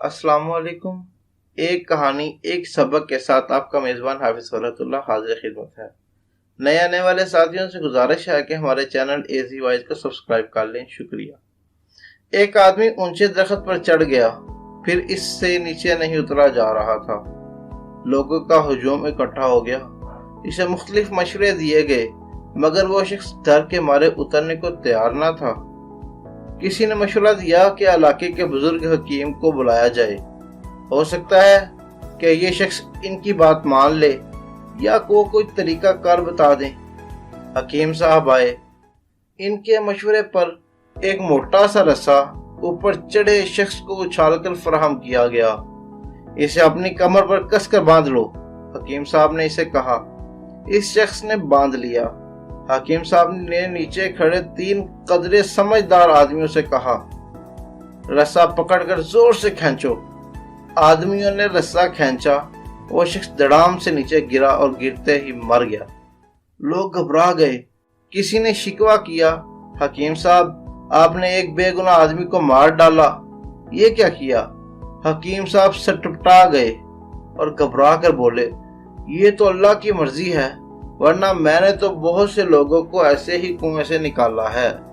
अस्सलाम वालेकुम एक कहानी, एक सबक के साथ आपका मेज़बान हाफिज़ फरतुल्ला हाजिर खिदमत है। नए आने वाले साथियों से गुजारिश है कि हमारे चैनल एजी वाइज को सब्सक्राइब कर लें। शुक्रिया। एक आदमी ऊँचे दरख्त पर चढ़ गया, फिर इससे नीचे नहीं उतरा जा रहा था। लोगों का हजूम इकट्ठा हो गया। इसे मुख्तलिफ़ मशवरे दिए गए, मगर वो शख्स डर के मारे उतरने को तैयार ना था। किसी ने मशवरा दिया कि इलाके के बुज़ुर्ग हकीम को बुलाया जाए। हो सकता है कि ये शख्स इनकी बात मान ले या को कोई तरीका कार बता दें। हकीम साहब आए। इनके मशवरे पर एक मोटा सा रस्सा ऊपर चढ़े शख्स को उछालकर फराहम किया गया। इसे अपनी कमर पर कसकर बाँध लो, हकीम साहब ने इसे कहा। इस शख्स ने बाँध लिया। हकीम साहब ने नीचे खड़े तीन कदरे समझदार आदमियों से कहा, रस्सा पकड़कर ज़ोर से खींचो। आदमियों ने रस्सा खींचा, वो शख्स दड़ाम से नीचे गिरा और गिरते ही मर गया। लोग घबरा गए। किसी ने शिकवा किया, हकीम साहब, आपने एक बेगुना आदमी को मार डाला। ये क्या किया? हकीम साहब सटपटा गए और घबरा कर बोले, ये तो अल्लाह की मर्ज़ी है। वरना मैंने तो बहुत से लोगों को ऐसे ही कुएँ से निकाला है।